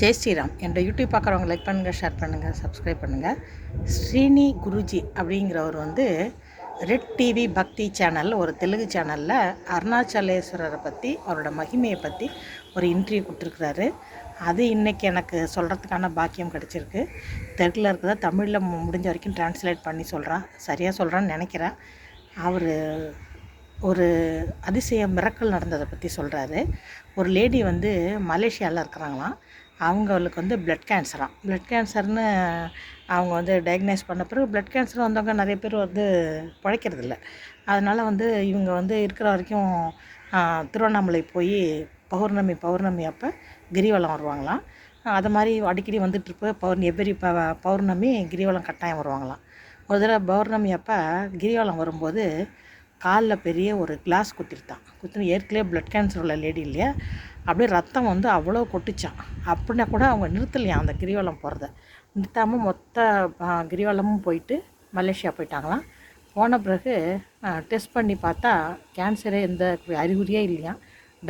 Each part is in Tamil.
ஜெய் ஸ்ரீராம். என்னோட யூடியூப் பார்க்குறவங்க லைக் பண்ணுங்கள் ஷேர் பண்ணுங்கள் சப்ஸ்கிரைப் பண்ணுங்கள் ஸ்ரீனி குருஜி அப்படிங்கிறவர் வந்து ரெட் டிவி பக்தி சேனல் ஒரு தெலுங்கு சேனலில் அருணாச்சலேஸ்வரரை பற்றி அவரோட மகிமையை பற்றி ஒரு இன்டர்வியூ கொடுத்துருக்குறாரு. அது இன்றைக்கி எனக்கு சொல்கிறதுக்கான பாக்கியம் கிடச்சிருக்கு. தெலுங்கில் இருக்கிறத தமிழில் முடிஞ்ச வரைக்கும் ட்ரான்ஸ்லேட் பண்ணி சொல்கிறான் சரியாக சொல்கிறான்னு நினைக்கிறேன். அவர் ஒரு அதிசய மிரக்கல் நடந்ததை பற்றி சொல்கிறாரு ஒரு லேடி வந்து மலேசியாவில் இருக்கிறாங்களாம். அவங்களுக்கு வந்து பிளட் கேன்சராக பிளட் கேன்சர்னு அவங்க வந்து டயக்னைஸ் பண்ண பிறகு பிளட் கேன்சர் வந்தவங்க நிறைய பேர் வந்து பிழைக்கிறதில்ல. அதனால் வந்து இவங்க வந்து இருக்கிற வரைக்கும் திருவண்ணாமலை போய் பௌர்ணமி பௌர்ணமி அப்போ கிரிவலம் வருவாங்களாம். அது மாதிரி அடிக்கடி வந்துட்டு இருப்ப பௌர்ணமி எவ்வரி ப பௌர்ணமி கிரிவலம் கட்டாயம் வருவாங்களாம். ஒரு தடவை பௌர்ணமி அப்போ கிரிவலம் வரும்போது காலில் பெரிய ஒரு கிளாஸ் குத்திருத்தான். குத்தின ஏற்கனவே பிளட் கேன்சர் உள்ள லேடி இல்லையா? அப்படியே ரத்தம் வந்து அவ்வளோ கொட்டிச்சான் அப்படின்னா கூட அவங்க நிறுத்தலையாம் அந்த கிரிவலம் போகிறத நிறுத்தாமல் மொத்த கிரிவலமும் போயிட்டு மலேசியா போயிட்டாங்களாம். போன பிறகு டெஸ்ட் பண்ணி பார்த்தா கேன்சரே எந்த அறிகுறியே இல்லையா?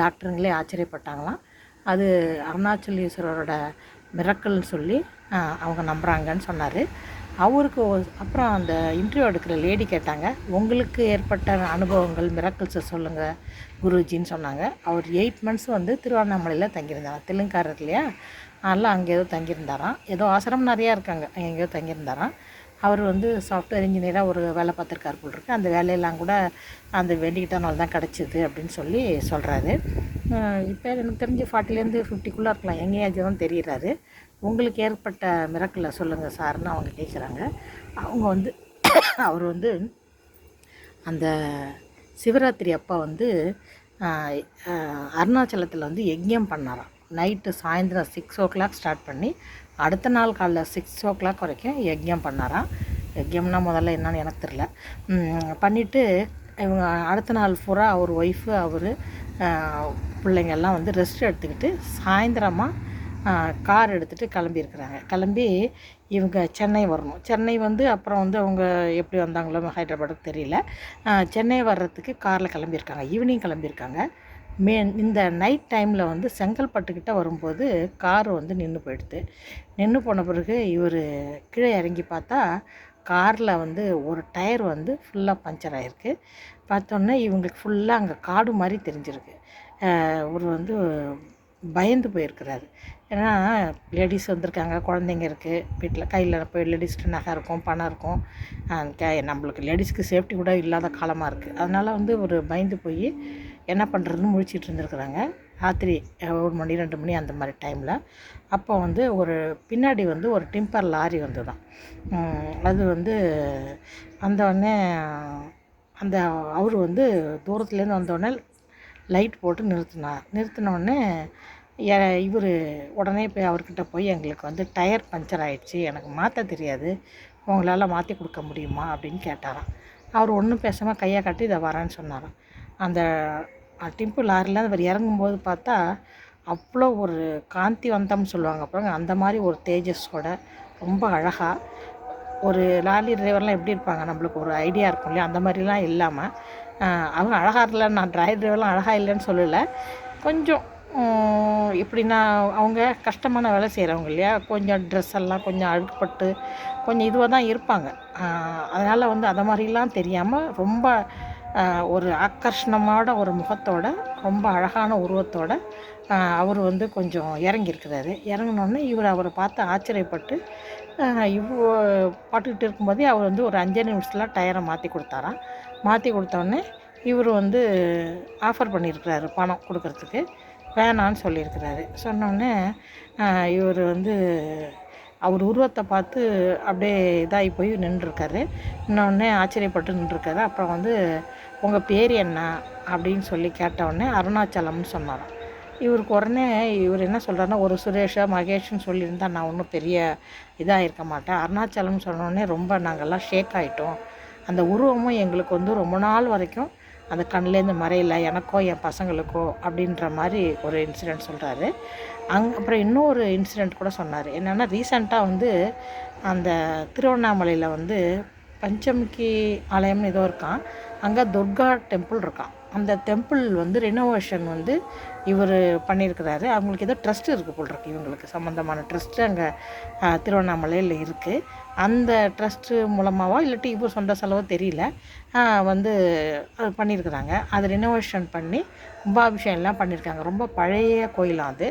டாக்டருங்களே ஆச்சரியப்பட்டாங்களாம். அது அருணாச்சலீஸ்வரரோட மிரக்கல்னு சொல்லி அவங்க நம்புகிறாங்கன்னு சொன்னார். அவருக்கு அப்புறம் அந்த இன்டர்வியூ எடுக்கிற லேடி கேட்டாங்க உங்களுக்கு ஏற்பட்ட அனுபவங்கள் மிரக்கல்ஸை சொல்லுங்கள் குருஜின்னு சொன்னாங்க. அவர் எயிட் மந்த்ஸ் வந்து திருவண்ணாமலையில் தங்கியிருந்தாராம். தெலுங்காரர் இல்லையா? அதெல்லாம் அங்கே ஏதோ தங்கியிருந்தாராம். ஏதோ ஆசிரமம் நிறையா இருக்காங்க எங்கேயோ தங்கியிருந்தாராம். அவர் வந்து சாஃப்ட்வேர் இன்ஜினியராக ஒரு வேலை பார்த்துருக்காரு போல் இருக்கு. அந்த வேலையெல்லாம் கூட அந்த வேண்டிக்கிட்டனால தான் கிடச்சிது அப்படின்னு சொல்லி சொல்கிறாரு இப்போ எனக்கு தெரிஞ்சு ஃபார்ட்டிலேருந்து ஃபிஃப்டிக்குள்ளே இருக்கலாம். எங்கேயாச்சும் ஏஜ் தான் உங்களுக்கு ஏற்பட்ட மிரக்கலை சொல்லுங்கள் சார்னு அவங்க கேட்குறாங்க. அவங்க வந்து அவர் வந்து அந்த சிவராத்திரி அப்போ வந்து அருணாச்சலத்தில் வந்து யஜ்யம் பண்ணாராம். நைட்டு சாயந்தரம் சிக்ஸ் ஓ கிளாக் ஸ்டார்ட் பண்ணி அடுத்த நாள் காலைல சிக்ஸ் ஓ கிளாக் வரைக்கும் யஜ்யம் பண்ணாராம். யஜ்யம்னா முதல்ல என்னன்னு எனக்கு தெரில பண்ணிவிட்டு இவங்க அடுத்த நாள் பூரா அவர் ஒய்ஃபு அவர் பிள்ளைங்கள்லாம் வந்து ரெஸ்ட் எடுத்துக்கிட்டு சாயந்தரமாக கார் எடுத்துகிட்டு கிளம்பியிருக்கிறாங்க கிளம்பி இவங்க சென்னை வரணும். சென்னை வந்து அப்புறம் வந்து அவங்க எப்படி வந்தாங்களோ ஹைதராபாத்துக்கு தெரியல. சென்னை வர்றதுக்கு காரில் கிளம்பியிருக்காங்க ஈவினிங் கிளம்பியிருக்காங்க மே இந்த நைட் டைமில் வந்து செங்கல்பட்டுக்கிட்ட வரும்போது கார் வந்து நின்று போயிடுது. நின்று போன பிறகு இவர் கீழே இறங்கி பார்த்தா காரில் வந்து ஒரு டயர் வந்து ஃபுல்லாக பஞ்சர் ஆகிருக்கு பார்த்தோன்னே இவங்களுக்கு ஃபுல்லாக அங்கே காடு மாதிரி தெரிஞ்சிருக்கு. ஒரு வந்து பயந்து போயிருக்கிறாரு. ஏன்னா லேடிஸ் வந்திருக்காங்க குழந்தைங்க இருக்குது வீட்டில் கையில் போய் லேடிஸ்ட்டு நகை இருக்கும் பணம் இருக்கும். கே- நம்மளுக்கு லேடிஸ்க்கு சேஃப்டி கூட இல்லாத காலமாக இருக்குது அதனால் வந்து ஒரு பயந்து போய் என்ன பண்ணுறதுன்னு முழிச்சிட்டு இருந்திருக்கிறாங்க. ராத்திரி ஒரு மணி ரெண்டு மணி அந்த மாதிரி டைமில் அப்போ வந்து ஒரு பின்னாடி வந்து ஒரு டிம்பர் லாரி வந்துதான் தான் அது வந்து வந்தோடனே அந்த அவர் வந்து தூரத்துலேருந்து வந்தோடனே லைட் போட்டு நிறுத்தினார் நிறுத்தினோடனே இவர் உடனே போய் அவர்கிட்ட போய் எங்களுக்கு வந்து டயர் பஞ்சர் ஆகிடுச்சி எனக்கு மாற்ற தெரியாது உங்களால் மாற்றி கொடுக்க முடியுமா அப்படின்னு கேட்டாராம். அவர் ஒன்றும் பேசாமல் கையை காட்டி இதை வரேன்னு சொன்னாராம். அந்த டிம்பு லாரியில் அவர் இறங்கும்போது பார்த்தா அவ்வளோ ஒரு காந்தி வந்தம்னு சொல்லுவாங்க அப்புறம் அந்த மாதிரி ஒரு தேஜஸோட ரொம்ப அழகாக ஒரு லாரி டிரைவர்லாம் எப்படி இருப்பாங்க நம்மளுக்கு ஒரு ஐடியா இருக்கும் இல்லையா அந்த மாதிரிலாம் இல்லாமல் அவங்க அழகாக இல்லை நான் டிரைவர் டிரைவர்லாம் அழகாக இல்லைன்னு சொல்லலை கொஞ்சம் எப்படின்னா அவங்க கஷ்டமான வேலை செய்கிறவங்க இல்லையா? கொஞ்சம் ட்ரெஸ் எல்லாம் கொஞ்சம் அழுக்குப்பட்டு கொஞ்சம் இதுவாக தான் இருப்பாங்க. அதனால் வந்து அதை மாதிரிலாம் தெரியாமல் ரொம்ப ஒரு ஆக்கர்ஷணமான ஒரு முகத்தோட ரொம்ப அழகான உருவத்தோட அவர் வந்து கொஞ்சம் இறங்கியிருக்கிறாரு. இறங்கினோடனே இவர் அவரை பார்த்து ஆச்சரியப்பட்டு இவ்வளோ பாட்டுக்கிட்டு இருக்கும்போதே அவர் வந்து ஒரு அஞ்சு நிமிஷத்தில் டயரை மாற்றி கொடுத்தாராம். மாற்றி கொடுத்தோடனே இவர் வந்து ஆஃபர் பண்ணியிருக்கிறாரு பணம் கொடுக்கறதுக்கு. வேணான்னு சொல்லியிருக்கிறாரு. சொன்னோடனே இவர் வந்து அவர் உருவத்தை பார்த்து அப்படியே இதாகி போய் நின்றுருக்காரு. இன்னொன்னே ஆச்சரியப்பட்டு நின்றுருக்காரு. அப்புறம் வந்து உங்கள் பேர் என்ன? அப்படின்னு சொல்லி கேட்டவுடனே அருணாச்சலம்னு சொன்னாராம். இவருக்கு உடனே இவர் என்ன சொல்கிறாருன்னா ஒரு சுரேஷா மகேஷ்னு சொல்லியிருந்தா நான் ஒன்றும் பெரிய இதாக இருக்க மாட்டேன். அருணாச்சலம்னு சொன்னோடனே ரொம்ப நாங்கள்லாம் ஷேக் ஆகிட்டோம் அந்த உருவமும் எங்களுக்கு வந்து ரொம்ப நாள் வரைக்கும் அந்த கண்ணுலேருந்து மறையல எனக்கோ என் பசங்களுக்கோ அப்படின்ற மாதிரி ஒரு இன்சிடெண்ட் சொல்கிறாரு அங் அப்புறம் இன்னொரு இன்சிடெண்ட் கூட சொன்னார். என்னென்னா ரீசண்டாக வந்து அந்த திருவண்ணாமலையில் வந்து பஞ்சமுகி ஆலயம்னு ஏதோ இருக்கான் அங்கே துர்கா டெம்பிள் இருக்கான் அந்த டெம்பிள் வந்து ரினோவேஷன் வந்து இவர் பண்ணியிருக்கிறாரு. அவங்களுக்கு ஏதோ ட்ரஸ்ட் இருக்குது போல் இருக்கு இவங்களுக்கு. சம்மந்தமான ட்ரஸ்ட்டு அங்கே திருவண்ணாமலையில் இருக்குது அந்த ட்ரஸ்ட்டு மூலமாகவோ இல்லாட்டி இவர் சொந்த செலவோ தெரியல. வந்து அது பண்ணியிருக்கிறாங்க. அது ரினோவேஷன் பண்ணி கும்பாபிஷேகம்லாம் பண்ணியிருக்காங்க. ரொம்ப பழைய கோயிலாம் அது.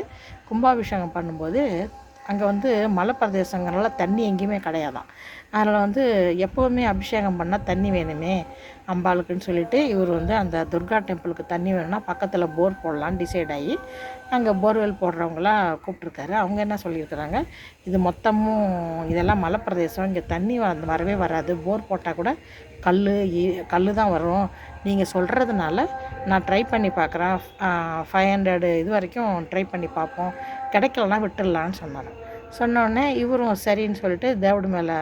கும்பாபிஷேகம் பண்ணும்போது அங்கே வந்து மலைப்பிரதேசங்கிறனால தண்ணி எங்கேயுமே கிடையாதான் அதனால் வந்து எப்போவுமே அபிஷேகம் பண்ணால் தண்ணி வேணுமே அம்பாளுக்குன்னு சொல்லிட்டு இவர் வந்து அந்த துர்கா டெம்பிளுக்கு தண்ணி வேணும்னா பக்கத்தில் போர் போடலான்னு டிசைட் ஆகி அங்கே போர்வெல் போடுறவங்களாம் கூப்பிட்ருக்காரு அவங்க என்ன சொல்லியிருக்கிறாங்க? இது மொத்தமும் இதெல்லாம் மலைப்பிரதேசம் இங்கே தண்ணி வரவே வராது. போர் போட்டால் கூட கல் கல் தான் வரும். நீங்கள் சொல்கிறதுனால நான் ட்ரை பண்ணி பார்க்குறேன் ஃபைவ் ஹண்ட்ரடு இது வரைக்கும் ட்ரை பண்ணி பார்ப்போம். கிடைக்கலனா விட்டுடலான்னு சொன்னாங்க. சொன்னோடனே இவரும் சரின்னு சொல்லிட்டு தேவடு மேலே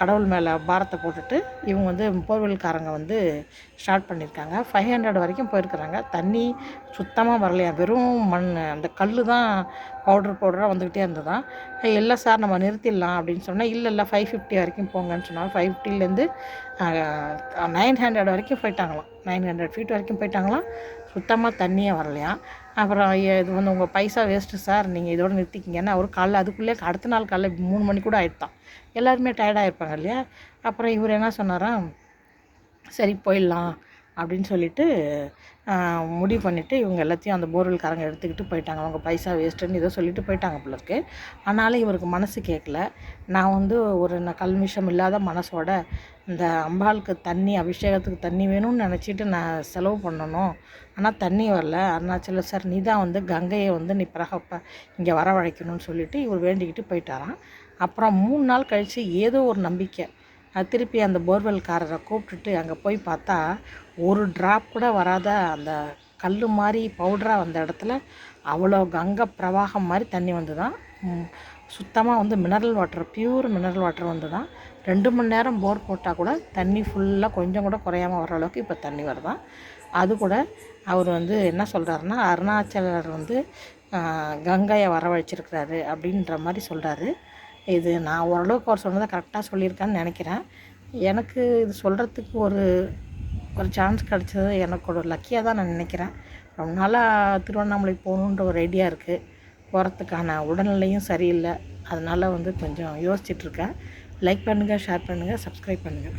கடவுள் மேலே பாரத்தை போட்டுட்டு இவங்க வந்து போர்வெல்காரங்க வந்து ஸ்டார்ட் பண்ணியிருக்காங்க. ஃபைவ் ஹண்ட்ரட் வரைக்கும் போயிருக்கிறாங்க. தண்ணி சுத்தமாக வரலையா? வெறும் மண் அந்த கல் தான் பவுட்ரு பவுடராக வந்துக்கிட்டே இருந்ததான் இல்லை சார் நம்ம நிறுத்திடலாம் அப்படின்னு சொன்னால் இல்லை இல்லை ஃபைவ் ஃபிஃப்டி வரைக்கும் போங்கன்னு சொன்னால் ஃபைவ் ஃபிஃப்டிலேருந்து நைன் ஹண்ட்ரட் வரைக்கும் போயிட்டாங்களாம். நைன் ஹண்ட்ரட் ஃபீட் வரைக்கும் போயிட்டாங்களாம். சுத்தமாக தண்ணியே வரலையாம் அப்புறம் இது வந்து உங்கள் பைசா வேஸ்ட்டு சார். நீங்கள் இதோட நிறுத்திக்கிங்கன்னா அவர் காலைல அதுக்குள்ளே அடுத்த நாள் காலைல மூணு மணி கூட ஆயிடுதான் எல்லாருமே டயர்டாக இருப்பாங்க இல்லையா? அப்புறம் இவர் என்ன சொன்னாராம்? சரி போயிடலாம். அப்படின்னு சொல்லிட்டு முடிவு பண்ணிவிட்டு இவங்க எல்லாத்தையும் அந்த போர்வெல்காரங்க எடுத்துக்கிட்டு போயிட்டாங்க. அவங்க பைசா வேஸ்ட்டுன்னு ஏதோ சொல்லிட்டு போயிட்டாங்க பிள்ளைக்கு ஆனாலும் இவருக்கு மனசு கேட்கல நான் வந்து ஒரு கல்மிஷம் இல்லாத மனசோட இந்த அம்பாளுக்கு தண்ணி அபிஷேகத்துக்கு தண்ணி வேணும்னு நினச்சிட்டு நான் செலவு பண்ணணும். ஆனால் தண்ணி வரல. அருணாச்சல சார் நீ தான் வந்து கங்கையை வந்து நீ பிரகப்ப இங்கே வரவழைக்கணும்னு சொல்லிட்டு இவர் வேண்டிக்கிட்டு போயிட்டாராம். அப்புறம் மூணு நாள் கழித்து ஏதோ ஒரு நம்பிக்கை. திருப்பி அந்த போர்வெல்காரரை கூப்பிட்டுட்டு அங்கே போய் பார்த்தா ஒரு ட்ராப் கூட வராத அந்த கல் மாதிரி பவுடராக வந்த இடத்துல அவ்வளோ கங்கை பிரவாகம் மாதிரி தண்ணி வந்து தான் சுத்தமாக வந்து mineral water pure mineral water வந்து தான் ரெண்டு மணி நேரம் போர் போட்டால் கூட தண்ணி ஃபுல்லாக கொஞ்சம் கூட குறையாம வர அளவுக்கு இப்போ தண்ணி வருதான். அது கூட அவர் வந்து என்ன சொல்கிறாருன்னா அருணாச்சலர் வந்து கங்கையை வரவழைச்சிருக்கிறாரு அப்படின்ற மாதிரி சொல்கிறாரு இது நான் ஓரளவுக்கு அவர் சொன்னதை கரெக்டாக சொல்லியிருக்கான்னு நினைக்கிறேன். எனக்கு இது சொல்கிறதுக்கு ஒரு ஒரு சான்ஸ் கிடச்சது. எனக்கு ஒரு லக்கியாக தான் நான் நினைக்கிறேன். ரொம்ப நாளாக திருவண்ணாமலை போகணுன்ற ஒரு ஐடியா இருக்குது போகிறதுக்கான உடல்நிலையும் சரியில்லை. அதனால் வந்து கொஞ்சம் யோசிச்சுட்ருக்கேன் லைக் பண்ணுங்கள் ஷேர் பண்ணுங்கள் சப்ஸ்கிரைப் பண்ணுங்கள்